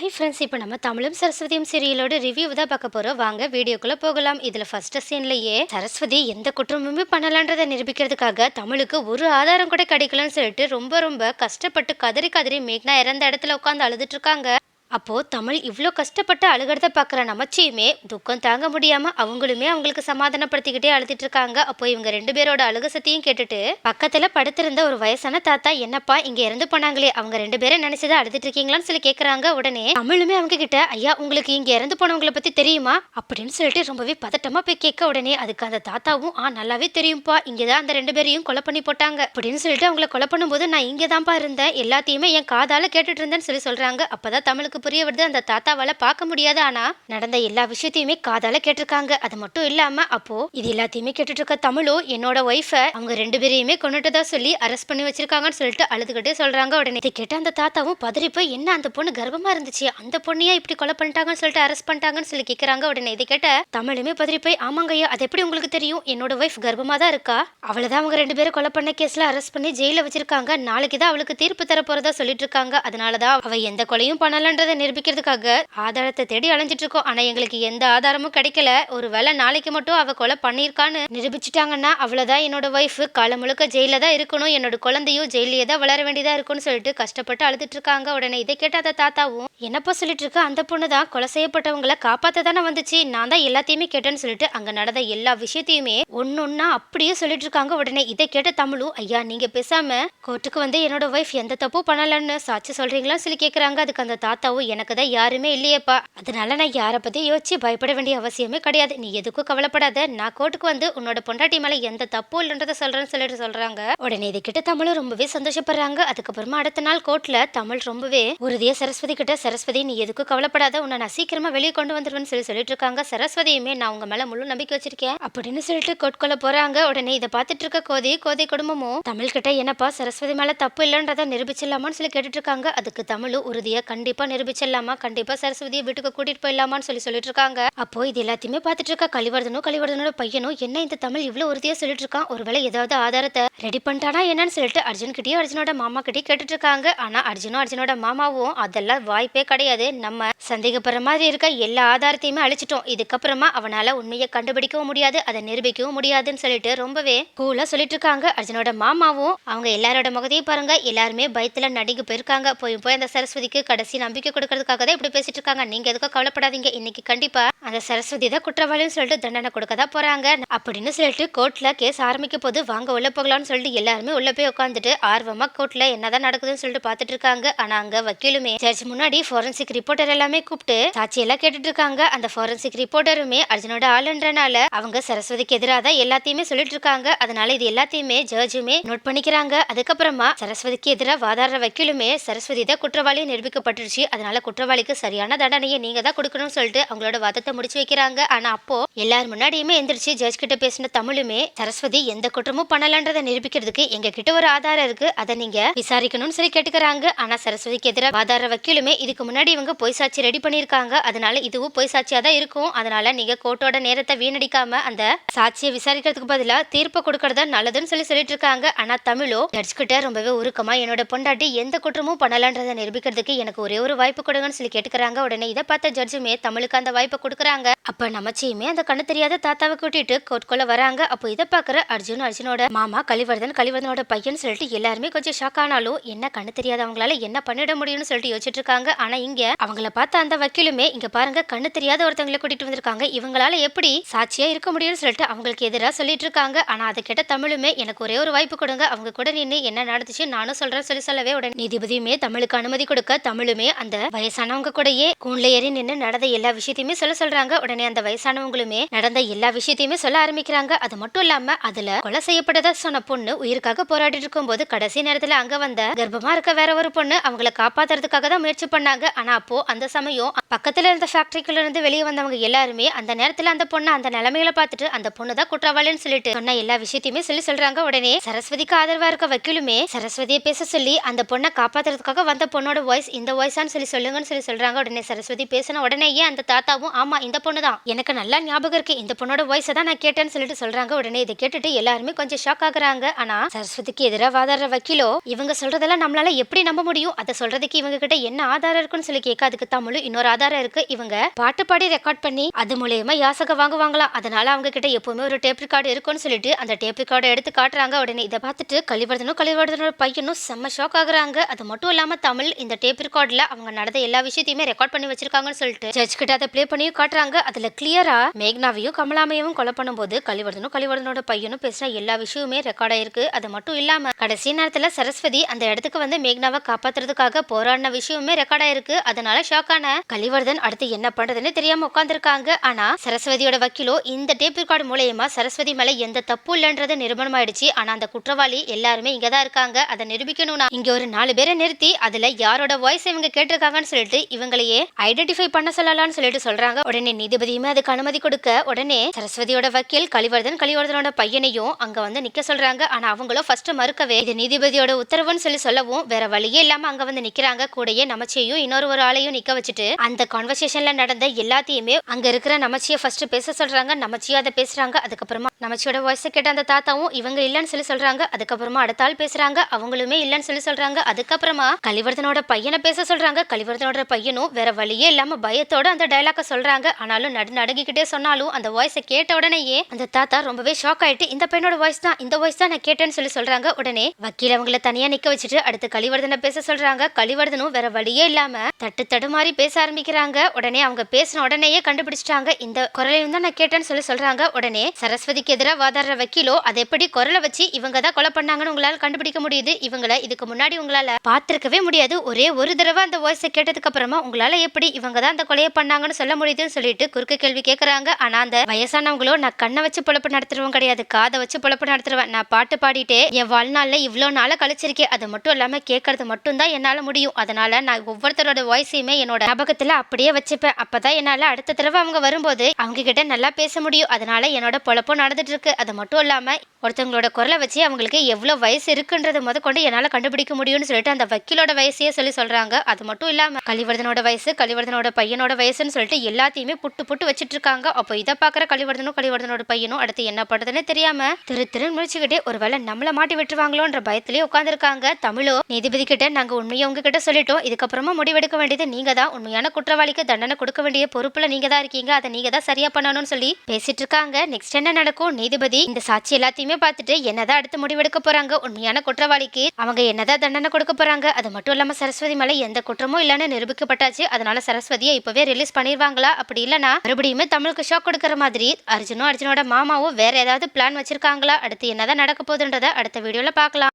Hi friends இப்போ நம்ம தமிழும் சரஸ்வதியும் சீரியலோட ரிவ்யூ தான் பார்க்க போகிறோம் வாங்க வீடியோக்குள்ளே போகலாம். இதில் ஃபர்ஸ்ட் சீன்லயே சரஸ்வதி எந்த குற்றமுமே பண்ணலான்றதை நிரூபிக்கிறதுக்காக தமிழுக்கு ஒரு ஆதாரம் கூட கிடைக்கலன்னு சொல்லிட்டு ரொம்ப ரொம்ப கஷ்டப்பட்டு கதறி கதறி மேக்னா இறந்த இடத்துல உட்காந்து அழுதுட்டு இருக்காங்க. அப்போது தமிழ் இவ்வளோ கஷ்டப்பட்டு அழுகிறத பார்க்குற நமச்சியுமே துக்கம் தாங்க முடியாமல் அவங்களுமே அவங்களுக்கு சமாதானப்படுத்திக்கிட்டே அழுதுட்டு இருக்காங்க. அப்போ இவங்க ரெண்டு பேரோட அழுக சத்தியும் கேட்டுட்டு பக்கத்துல படுத்திருந்த ஒரு வயசான தாத்தா என்னப்பா இங்கே இறந்து போனாங்களே அவங்க ரெண்டு பேரும் நினைச்சதை அழுதுட்டு இருக்கீங்களான்னு சொல்லி கேட்குறாங்க உடனே தமிழுமே அவங்க கிட்ட ஐயா உங்களுக்கு இங்கே இறந்து போனவங்களை பற்றி தெரியுமா? அப்படின்னு சொல்லிட்டு ரொம்பவே பதட்டமாக போய் கேட்க உடனே அதுக்கு அந்த தாத்தாவும் ஆ நல்லாவே தெரியும்ப்பா இங்கே தான் அந்த ரெண்டு பேரையும் கொலை பண்ணி போட்டாங்க. அப்படின்னு சொல்லிட்டு அவங்கள கொலை பண்ணும்போது நான் இங்கே தான்ப்பா இருந்தேன் எல்லாத்தையுமே என் காதால் கேட்டுட்டு இருந்தேன்னு சொல்லி சொல்கிறாங்க அப்போ தான் தமிழுக்கு புரிய வருது அந்த தாத்தாவால பார்க்க முடியாது. ஆனா நடந்த எல்லா விஷயத்தையுமே காதால கேட்டிருக்காங்க. அது மட்டும் இல்லாம அப்போ இது எல்லாத்தையுமே கேட்டுட்டு இருக்க தமிழும் என்னோட ஒய்ஃபை அவங்க ரெண்டு பேரையுமே கொண்டுட்டதா சொல்லி அரெஸ்ட் பண்ணி வச்சிருக்காங்கன்னு சொல்லிட்டு அழுதுகிட்டே சொல்றாங்க உடனே. இதை கேட்ட அந்த தாத்தாவும் பதறி போய் என்ன அந்த பொண்ணு கர்ப்பமா இருந்துச்சு? அந்த பொண்ணையா இப்படி கொலை பண்ணிட்டாங்கன்னு சொல்லிட்டு அரெஸ்ட் பண்ணிட்டாங்கன்னு சொல்லி கேக்குறாங்க உடனே. இதை கேட்ட தமிழுமே பதறி போய் ஆமாங்க ஐயா அது எப்படி உங்களுக்கு தெரியும்? என்னோட ஒய்ஃப் கர்ப்பமா தான் இருக்கா? அவளதான் அவங்க ரெண்டு பேரும் கொலை பண்ண கேஸ்ல அரெஸ்ட் பண்ணி ஜெயில வச்சிருக்காங்க. நாளைக்கு தான் அவளுக்கு தீர்ப்பு தர போறதா சொல்லிட்டு இருக்காங்க அதனாலதான் அவ எந்த கொலையும் பண்ணலன்றத நிரூபிக்கிறதுக்காக ஆதாரத்தை தேடி அலைஞ்சிட்டு இருக்கோம் ஆனா எங்களுக்கு எந்த ஆதாரமும் கிடைக்கல. ஒருவேளை நாளைக்கு மட்டும் அவ கொலை பண்ணியிருக்கான்னு நிரூபிச்சிட்டாங்கன்னா அவ்வளவுதான் என்னோட ஒய்ஃப் காலம் முழுக்க ஜெயில தான் இருக்கணும். என்னோட குழந்தையும் ஜெயிலே தான் வளர வேண்டியதா இருக்கும்னு சொல்லிட்டு கஷ்டப்பட்டு அழுதுட்டு இருக்காங்க உடனே இதை கேட்ட அந்த தாத்தாவும் என்னப்பா சொல்லிட்டு இருக்க அந்த பொண்ணு தான் கொலை செய்யப்பட்டவங்கள காப்பாத்த தானே வந்துச்சு. நான் தான் எல்லாத்தையுமே கேட்டேன்னு சொல்லிட்டு அங்க நடந்த எல்லா விஷயத்தையுமே ஒன்னொன்னா அப்படியே சொல்லிட்டு இருக்காங்க உடனே இதை கேட்ட தமிழும் ஐயா நீங்க பேசாம கோர்ட்டுக்கு வந்து என்னோட ஒய்ஃப் எந்த தப்பும் பண்ணலன்னு சாட்சி சொல்றீங்களா சொல்லி கேக்குறாங்க. அதுக்கு அந்த தாத்தாவும் எனக்கு தான் யாருமே இல்லையேப்பா. அதனால நான் யாரை பத்தி யோசிச்சு பயப்பட வேண்டிய அவசியமே கிடையாது. நீ எதுக்கும் கவலைப்படாத. நான் கோர்ட்டுக்கு வந்து உன்னோட பொண்டாட்டி மேல எந்த தப்பும் இல்லைன்றத சொல்கிறேன்னு சொல்லிட்டு சொல்றாங்க. உடனே இது கிட்ட தமிழும் ரொம்பவே சந்தோஷப்படுறாங்க. அதுக்கப்புறமா அடுத்த நாள் கோர்ட்ல தமிழ் ரொம்பவே உறுதியா சரஸ்வதி கிட்ட சரஸ்வதி நீ எதுக்கும் கவலைப்படாத. உன்னை நான் சீக்கிரமா வெளியே கொண்டு வந்துருவேன்னு சொல்லி சொல்லிட்டு இருக்காங்க. சரஸ்வதியுமே நான் உங்க மேல முழு நம்பிக்கை வச்சிருக்கேன் அப்படின்னு சொல்லிட்டு கோட்கொள்ள போறாங்க. உடனே இதை பார்த்துட்டு இருக்க கோதை கோதை குடும்பமும் தமிழ் கிட்ட என்னப்பா சரஸ்வதி மேல தப்பு இல்லைன்றத நிரூபிச்சிடலாமான்னு சொல்லி கேட்டுட்டு இருக்காங்க. அதுக்கு தமிழும் உறுதியா கண்டிப்பா நிரூபிச்சிடலாமா கண்டிப்பா சரஸ்வதியை வீட்டுக்கு கூட்டிட்டு போயிடலாமான்னு சொல்லி சொல்லிட்டு இருக்காங்க அப்போ இது எல்லாத்தையுமே பார்த்துட்டு இருக்க கலிவர்தனும் கலிவர்தனோட பையனும் என்ன இந்த தமிழ் இவ்வளவு உறுதியா சொல்லிட்டு இருக்கான் ஒருவேளை ஏதாவது ஆதாரத்தை ரெடி பண்ணிட்டானா என்னன்னு சொல்லிட்டு அர்ஜுன் கிட்டயும் அர்ஜுனோட மாமா கிட்டயும் கேட்டுட்டு இருக்காங்க ஆனா அர்ஜுனும் அர்ஜுனோட மாமாவும் அதெல்லாம் வாய்ப்பே கிடையாது. நம்ம சந்தேகப்படுற மாதிரி இருக்க எல்லா ஆதாரத்தையுமே அழிச்சிட்டோம். இதுக்கப்புறமா அவனால உண்மையை கண்டுபிடிக்கவும் முடியாது அதை நிரூபிக்கவும் முடியாதுன்னு சொல்லிட்டு ரொம்பவே கூலா சொல்லிட்டு இருக்காங்க அர்ஜுனோட மாமாவும். அவங்க எல்லாரோட முகத்தையும் பாருங்க. எல்லாருமே பயத்துல நடிக்க போயிருக்காங்க. போய் போய் அந்த சரஸ்வதிக்கு கடைசி நம்பிக்கை கொடுக்கறதுக்காக தான் இப்படி பேசிட்டு இருக்காங்க. நீங்க எதுக்கும் கவலைப்படாதீங்க. இன்னைக்கு கண்டிப்பா அந்த சரஸ்வதி தான் குற்றவாளின்னு சொல்லிட்டு தண்டனை கொடுக்க தான் போறாங்க. அப்படின்னு சொல்லிட்டு கோர்ட்ல கேஸ் ஆரம்பிக்க போது வாங்க உள்ள போகலாம்னு சொல்லிட்டு எல்லாருமே உள்ள போய் உட்காந்துட்டு ஆர்வமா கோர்ட்ல என்னதான் நடக்குதுன்னு சொல்லிட்டு பார்த்துட்டு இருக்காங்க. ஆனா அங்க வக்கீலுமே ஜட்ஜ் முன்னாடி ஃபாரன்சிக் ரிப்போர்ட்டர் எல்லாமே கூப்பிட்டு சாட்சி எல்லாம் கேட்டுட்டு இருக்காங்க. அந்த ஃபாரன்சிக் ரிப்போர்ட்டருமே அர்ஜுனோட ஆளுன்றனால அவங்க சரஸ்வதிக்கு எதிராக தான் எல்லாத்தையுமே சொல்லிட்டு இருக்காங்க. அதனால இது எல்லாத்தையுமே ஜட்ஜுமே நோட் பண்ணிக்கிறாங்க. அதுக்கப்புறமா சரஸ்வதிக்கு எதிராக வாதாடுற வக்கீலுமே சரஸ்வதி தான் குற்றவாளி நிரூபிக்கப்பட்டுருச்சு. அதனால குற்றவாளிக்கு சரியான தண்டனையை நீங்க தான் கொடுக்கணும்னு சொல்லிட்டு அவங்களோட வாதத்தை முடிச்சு வைக்கிறாங்க. ஆனா அப்போ எல்லார் முன்னாடியுமே எந்திரிச்சு ஜட்ஜ் கிட்ட பேசின தமிழுமே சரஸ்வதி எந்த குற்றமும் பண்ணலன்றதை நிரூபிக்கிறதுக்கு எங்க கிட்ட ஒரு ஆதாரம் இருக்கு. அதை நீங்க விசாரிக்கணும்னு சொல்லி கேட்டுக்கிறாங்க. ஆனா சரஸ்வதிக்கு எதிராக வாதாடுற வக்கீலுமே இதுக்கு முன்னாடி இவங்க பொய் சாட்சி ரெடி பண்ணியிருக்காங்க. அதனால இதுவும் பொய் சாட்சியா தான் இருக்கும். அதனால நீங்க கோர்ட்டோட நேரத்தை வீணடிக்காம அந்த சாட்சியை விசாரிக்கிறதுக்கு பதிலா தீர்ப்பு கொடுக்கறதா நல்லதுன்னு சொல்லி சொல்லிட்டு இருக்காங்க. ஆனா தமிழோ ஜட்ஜ் கிட்ட ரொம்பவே உருக்கமா என்னோட பொண்டாட்டி எந்த குற்றமும் பண்ணலன்றதை நிரூபிக்கிறதுக்கு எனக்கு ஒரே ஒரு வாய்ப்பு கொடுங்கன்னு சொல்லி கேட்டுக்கிறாங்க. உடனே இதை பார்த்த ஜட்ஜுமே தமிழுக்கு அந்த வாய்ப்பை கொடுக்குறாங்க அப்ப நமச்சியுமே அந்த கண்ணு தெரியாத தாத்தாவை கூட்டிட்டு கோர்ட்குள்ள வராங்க. அப்போ இதை பாக்குற அர்ஜுன் அர்ஜுனோட மாமா கலிவர்தன் கலிவர்தனோட பையன் சொல்லிட்டு எல்லாருமே கொஞ்சம் ஷாக் ஆனாலும் என்ன கண்ணு தெரியாத அவங்களால என்ன பண்ணிட முடியும்னு சொல்லிட்டு யோசிச்சுட்டு இருக்காங்க. ஆனா இங்க அவங்கள பார்த்த அந்த வக்கீலுமே இங்க பாருங்க கண்ணு தெரியாத ஒருத்தவங்களை கூட்டிட்டு வந்திருக்காங்க. இவங்களால எப்படி சாட்சியா இருக்க முடியும்னு சொல்லிட்டு அவங்களுக்கு எதிராக சொல்லிட்டு இருக்காங்க. ஆனா அதை கேட்ட தமிழுமே எனக்கு ஒரே ஒரு வாய்ப்பு கொடுங்க. அவங்க கூட நின்று என்ன நடந்துச்சு நானும் சொல்றேன் சொல்லி சொல்லவே உடனே நீதிபதியுமே தமிழுக்கு அனுமதி கொடுக்க தமிழுமே அந்த வயசானவங்க கூடயே கூண்ல ஏறி நின்று நடந்த எல்லா விஷயத்தையுமே சொல்ல சொல்றாங்க. உடனே அந்த வயசானவங்களுமே நடந்த எல்லா விஷயத்தையுமே சொல்ல ஆரம்பிக்கிறாங்க. அது மட்டும் இல்லாம அதுல கொலை செய்யப்பட்டதா சொன்ன பொண்ணு உயிருக்காக போராடிட்டு இருக்கும்போது கடைசி நேரத்துல அங்க வந்த கர்ப்பமா இருக்க வேற ஒரு பொண்ணு அவங்கள காப்பாத்துறதுக்காக தான் முயற்சி பண்ணாங்க. ஆனா அப்போ அந்த சமயம் பக்கத்துல இருந்த ஃபேக்டரிக்குள்ள இருந்து வெளியே வந்தவங்க எல்லாருமே அந்த நேரத்துல அந்த பொண்ணு அந்த நிலைமையில பார்த்துட்டு அந்த பொண்ணு தான் குற்றவாளின்னு சொல்லிட்டு சொன்ன எல்லா விஷயத்தையுமே சொல்லி சொல்றாங்க. உடனே சரஸ்வதிக்கு ஆதரவா இருக்க வக்கீலுமே சரஸ்வதியை பேச சொல்லி அந்த பொண்ணை காப்பாத்துறதுக்காக வந்த பொண்ணோட வாய்ஸ் இந்த வாய்ஸான்னு சொல்லி சொல்லுங்கன்னு சொல்லி சொல்றாங்க. உடனே சரஸ்வதி பேசின உடனேயே அந்த தாத்தாவும் ஆமா இந்த பொண்ணு தான். எனக்கு நல்லா ஞாபகம் இருக்கு. இந்த பொண்ணோட வாய்ஸை தான் நான் கேட்டேன்னு சொல்லிட்டு சொல்றாங்க. உடனே இதை கேட்டுட்டு எல்லாருமே கொஞ்சம் ஷாக் ஆகுறாங்க. ஆனா சரஸ்வதிக்கு எதிராக வாதாடுற வக்கீலோ இவங்க சொல்றதெல்லாம் நம்மளால எப்படி நம்ப முடியும்? அதை சொல்றதுக்கு இவங்க கிட்ட என்ன ஆதாரம் இருக்குன்னு சொல்லி கேட்க அதுக்கு தமிழ் இன்னொரு ஆதாரம் இருக்கு. இவங்க பாட்டு பாடி ரெக்கார்ட் பண்ணி அது மூலயமா யாசக வாங்குவாங்களாம் அதனால அவங்க கிட்ட எப்பவுமே ஒரு டேப் ரெக்கார்டு இருக்கும்னு சொல்லிட்டு அந்த டேப் ரெக்கார்டை எடுத்து காட்டுறாங்க. உடனே இதை பார்த்துட்டு கலிவர்தனும் கலிவர்தனோட பையனும் செம்ம ஷாக் ஆகுறாங்க. அது மட்டும் இல்லாம தமிழ் இந்த டேப் ரெக்கார்டில் அவங்க நடந்த எல்லா விஷயத்தையுமே ரெக்கார்ட் பண்ணி வச்சிருக்காங்கன்னு சொல்லிட்டு ஜட்ஜ் கிட்ட அதை ப்ளே பண்ணியும் காட்டுறாங்க. அதுல கிளியரா மேக்னாவையும் கமலாமையும் கொலை பண்ணும்போது கலிவர்தனும் கலிவர்தனோட பையனும் பேசின எல்லா விஷயமுமே ரெக்கார்ட் ஆயிருக்கு. அது மட்டும் இல்லாம கடைசி நேரத்துல சரஸ்வதி அந்த இடத்துக்கு வந்து மேக்னாவை காப்பாத்துறதுக்காக போராடின விஷயமுமே ரெக்கார்ட் ஆயிருக்கு. அதனால ஷாக்கான கலிவர்தன் அடுத்து என்ன பண்றதுன்னு தெரியாம உட்காந்துருக்காங்க ஆனா சரஸ்வதியோட வக்கீலோ இந்த டேப் ரெக்கார்டு மூலயமா சரஸ்வதி மேல எந்த தப்பு இல்லைன்றது நிரூபணம் ஆயிடுச்சு ஆனா அந்த குற்றவாளி எல்லாருமே இங்க தான் இருக்காங்க. அதை நிரூபிக்கணும்னா இங்க ஒரு நாலு பேரை நிறுத்தி அதுல யாரோட வாய்ஸ் இவங்க கேட்டிருக்காங்கன்னு சொல்லிட்டு இவங்களையே ஐடென்டிஃபை பண்ண சொல்லலாம்னு சொல்லிட்டு சொல்றாங்க. உடனே நீதிபதியுமே அதுக்கு அனுமதி கொடுக்க உடனே சரஸ்வதியோட வக்கீல் கலிவர்தன் கலிவர்தனோட பையனையும் அங்க வந்து நிக்க சொல்றாங்க. ஆனா அவங்களும் ஃபர்ஸ்ட் மறுக்கவே இது நீதிபதியோட உத்தரவுன்னு சொல்லி சொல்லவும் வேற வழியே இல்லாம அங்க வந்து நிக்கிறாங்க. கூடயே நமச்சியையும் இன்னொரு ஒரு ஆளையும் நிக்க வச்சுட்டு அந்த கான்வர்சேஷன்ல நடந்த எல்லாத்தையுமே அங்க இருக்கிற நமச்சிய ஃபர்ஸ்ட் பேச சொல்றாங்க. நமச்சியும் அதை பேசுறாங்க. அதுக்கப்புறமா நமச்சியோட வாய்ஸ் கேட்ட அந்த தாத்தாவும் இவங்க இல்லைன்னு சொல்லி சொல்றாங்க. அதுக்கப்புறமா அடுத்த ஆள் பேசுறாங்க. அவங்களுமே இல்லைன்னு சொல்லி சொல்றாங்க. அதுக்கப்புறமா கலிவர்தனோட பையனை பேச சொல்றாங்க. கலிவர்தனோட பையனும் வேற வழியே இல்லாம பயத்தோட அந்த டைலாக சொல்றாங்க. ஆனாலும் நடு நடுங்கிக்கிட்டே சொன்னாலும் அந்த வாய்ஸை கேட்ட உடனேயே அந்த தாத்தா ரொம்பவே ஷாக் ஆயிட்டு இந்த பெண்ணோட வாய்ஸ் தான் இந்த வாய்ஸ் தான் நான் கேட்டேன்னு சொல்லி சொல்றாங்க. உடனே வக்கீல் அவங்கள தனியா நிக்க வச்சுட்டு அடுத்து கலிவர்தனை பேச சொல்றாங்க. கலிவர்தனும் வேற வழியே இல்லாம தட்டு தடுமாறி பேச ஆரம்பிக்கிறாங்க. உடனே அவங்க பேசின உடனேயே கண்டுபிடிச்சிட்டாங்க. இந்த குரலையும் தான் நான் கேட்டேன்னு சொல்லி சொல்றாங்க. உடனே சரஸ்வதிக்கு எதிராக வாதாடுற வக்கீலோ அதை எப்படி குரலை வச்சு இவங்க தான் கொலை பண்ணாங்கன்னு உங்களால கண்டுபிடிக்க முடியுது? இவங்கள இதுக்கு முன்னாடி உங்களால பார்த்திருக்கவே முடியாது. ஒரே ஒரு தடவை அந்த வாய்ஸை கேட்டதுக்கு அப்புறமா உங்களால எப்படி இவங்க தான் அந்த கொலையை பண்ணாங்கன்னு சொல்ல முடியுதுன்னு சொல்லிட்டு குறுக்கு கேள்வி கேட்குறாங்க ஆனால் அந்த வயசானவங்களோ நான் கண்ணை வச்சு பொழப்பு நடத்துறவன் கிடையாது. காதை வச்சு பொழப்பு நடத்துறவன். நான் பாட்டு பாடிட்டே என் வாழ்நாளில் இவ்வளோ நாளாக கழிச்சிருக்கேன் அது மட்டும் இல்லாமல் கேட்கறது மட்டும்தான் என்னால் முடியும். அதனால நான் ஒவ்வொருத்தரோட வாய்ஸையுமே என்னோட ஞாபகத்தில் அப்படியே வச்சுப்பேன். அப்போ தான் என்னால் அடுத்த தடவை அவங்க வரும்போது அவங்க கிட்ட நல்லா பேச முடியும். அதனால என்னோட பொழப்பும் நடந்துட்டு இருக்கு அது மட்டும் இல்லாமல் ஒருத்தவங்களோட குரலை வச்சு அவங்களுக்கு எவ்வளோ வயசு இருக்குன்றது முத கொண்டு என்னால் கண்டுபிடிக்க முடியும்னு சொல்லிட்டு அந்த வக்கீலோட வயசையே சொல்லி சொல்கிறாங்க அது மட்டும் இல்லாமல் கலிவர்தனோட வயசு கலிவர்தனோட பையனோட வயசுன்னு சொல்லிட்டு எல்லாத்தையுமே புட்டு புட்டு வச்சிட்டு இருக்காங்க அப்போ இதை பார்க்குற கலிவர்தனும் கலிவர்தனோட பையனும் அடுத்து என்ன பண்றதுன்னு தெரியாம திரு திரு முடிச்சுக்கிட்டே ஒருவேளை நம்மள மாட்டி விட்டுருவாங்களோன்ற பயத்திலேயே உட்காந்துருக்காங்க தமிழோ நீதிபதி கிட்ட நாங்க உண்மையை உங்ககிட்ட சொல்லிட்டோம். இதுக்கப்புறமா முடிவெடுக்க வேண்டியது நீங்க தான். உண்மையான குற்றவாளிக்கு தண்டனை கொடுக்க வேண்டிய பொறுப்புல நீங்க தான் இருக்கீங்க. அதை நீங்க தான் சரியா பண்ணணும்னு சொல்லி பேசிட்டு இருக்காங்க நெக்ஸ்ட் என்ன நடக்கும்? நீதிபதி இந்த சாட்சி எல்லாத்தையுமே பார்த்துட்டு என்னதான் அடுத்து முடிவெடுக்க போறாங்க? உண்மையான குற்றவாளிக்கு அவங்க என்னதான் தண்டனை கொடுக்க போறாங்க? அது மட்டும் இல்லாம சரஸ்வதி மேல எந்த குற்றமும் இல்லைன்னு நிரூபிக்கப்பட்டாச்சு. அதனால சரஸ்வதியை இப்பவே ரிலீஸ் பண்ணிடுவாங்களா அப்படி இல்லைன்னா மறுபடியுமே தமிழுக்கு ஷாக் கொடுக்குற மாதிரி அர்ஜுனும் அர்ஜுனோட மாமாவும் வேற ஏதாவது பிளான் வச்சிருக்காங்களா? அடுத்து என்னதான் நடக்க போகுதுன்றத அடுத்த வீடியோல பார்க்கலாம்.